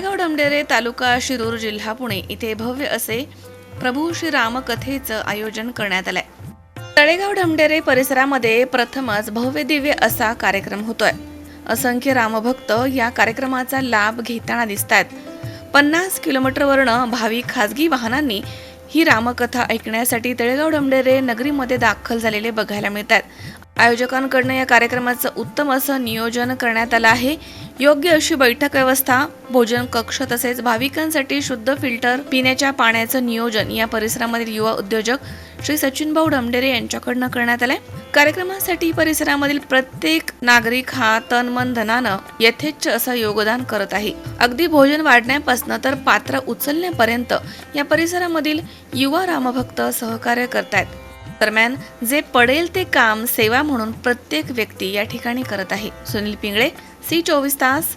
डमडेरे तालुका शिरूर जिल्हा पुणे. इथे भव्य असे प्रभू श्री रामकथेचं आयोजन करण्यात आलंय. तळेगाव डमडेरे परिसरामध्ये प्रथमच भव्य दिव्य असा कार्यक्रम होतोय. असंख्य रामभक्त या कार्यक्रमाचा लाभ घेताना दिसत आहेत पन्नास किलोमीटरवरनं भाविक खासगी वाहनांनी ही रामकथा ऐकण्यासाठी तळेगाव डमडेरे नगरीमध्ये दाखल झालेले बघायला मिळतात. आयोजकांकडनं या कार्यक्रमाचं उत्तम असं नियोजन करण्यात आलं आहे. योग्य अशी बैठक व्यवस्था भोजन कक्ष तसेच भाविकांसाठी शुद्ध फिल्टर पिण्याच्या पाण्याचं नियोजन या परिसरामधील युवा उद्योजक श्री सचिन भाऊ डमडेरे यांच्याकडनं करण्यात आलंय. कार्यक्रमासाठी परिसरामधील प्रत्येक नागरिक हा तन मन धनानं यथेच्छ असं योगदान करत आहे. अगदी भोजन वाढण्यापासून तर पात्र उचलण्यापर्यंत या परिसरामधील युवा रामभक्त सहकार्य करतायत. दरम्यान जे पडेल ते काम सेवा म्हणून प्रत्येक व्यक्ती या ठिकाणी करत आहे. सुनील पिंगळे सी चोवीस तास